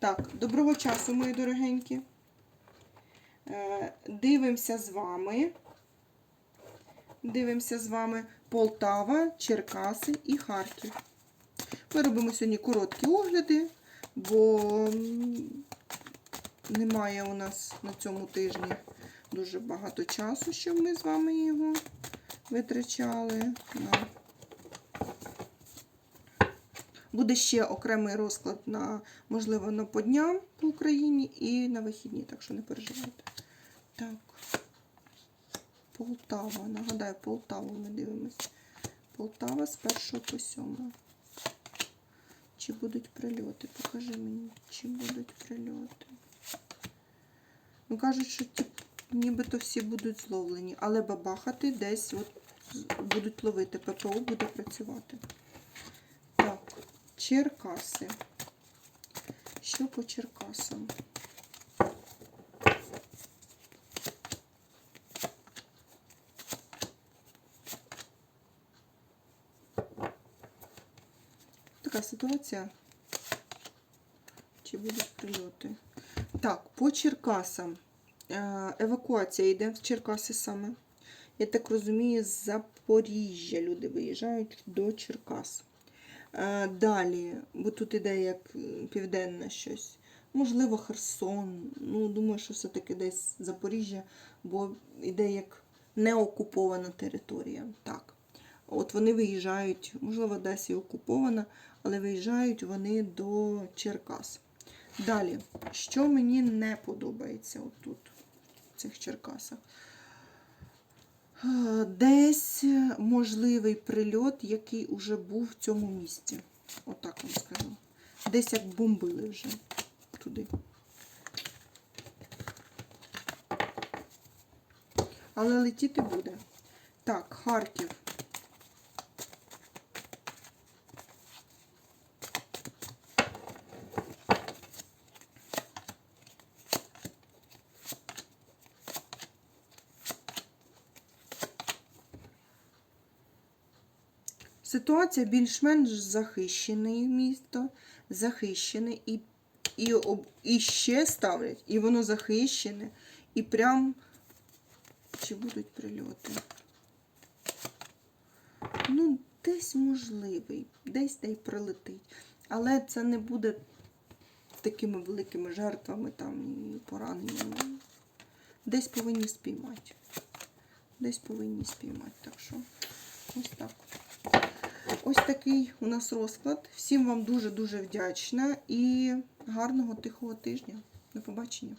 Так, доброго часу, мої дорогенькі. Е, Дивимося з вами. Дивимося з вами Полтава, Черкаси і Харків. Ми робимо сьогодні короткі огляди, бо немає у нас на цьому тижні дуже багато часу, щоб ми з вами його витрачали. на Буде ще окремий розклад на, можливо, на по дням по Україні і на вихідні, так що не переживайте. Так. Полтава. Нагадаю, Полтаву ми дивимось. Полтава з 1 по 7. Чи будуть прильоти? Покажи мені, чи будуть прильоти. Ну, кажуть, що нібито всі будуть зловлені, але бабахати десь от будуть ловити. ППО буде працювати. Черкаси. Що по Черкасам? Така ситуація. Чи будуть прильоти? Так, по Черкасам. Е, Евакуація йде в Черкаси саме. Я так розумію, з Запоріжжя люди виїжджають до Черкас. Е, Далі, бо тут іде як е, південне щось. Можливо, Херсон. Ну, думаю, що все-таки десь Запоріжжя, бо іде як неокупована територія. Так. От вони виїжджають, можливо, десь і окупована, але виїжджають вони до Черкас. Далі, що мені не подобається отут, в цих Черкасах. Е, Десь можливий прильот, який уже був в цьому місці. Отак вам скажу. Десь як бомбили вже туди. Але летіти буде. Так, Харків. Ситуація більш-менш захищене місто, захищене і, і, об- і ще ставлять, і воно захищене, і прям чи будуть прильоти? Ну, десь можливий, десь та й прилетить. Але це не буде такими великими жертвами там і пораненнями. Десь повинні спіймати. Десь повинні спіймати. Так що ось так. Ось такий у нас розклад. Всім вам дуже-дуже вдячна і гарного тихого тижня. До побачення.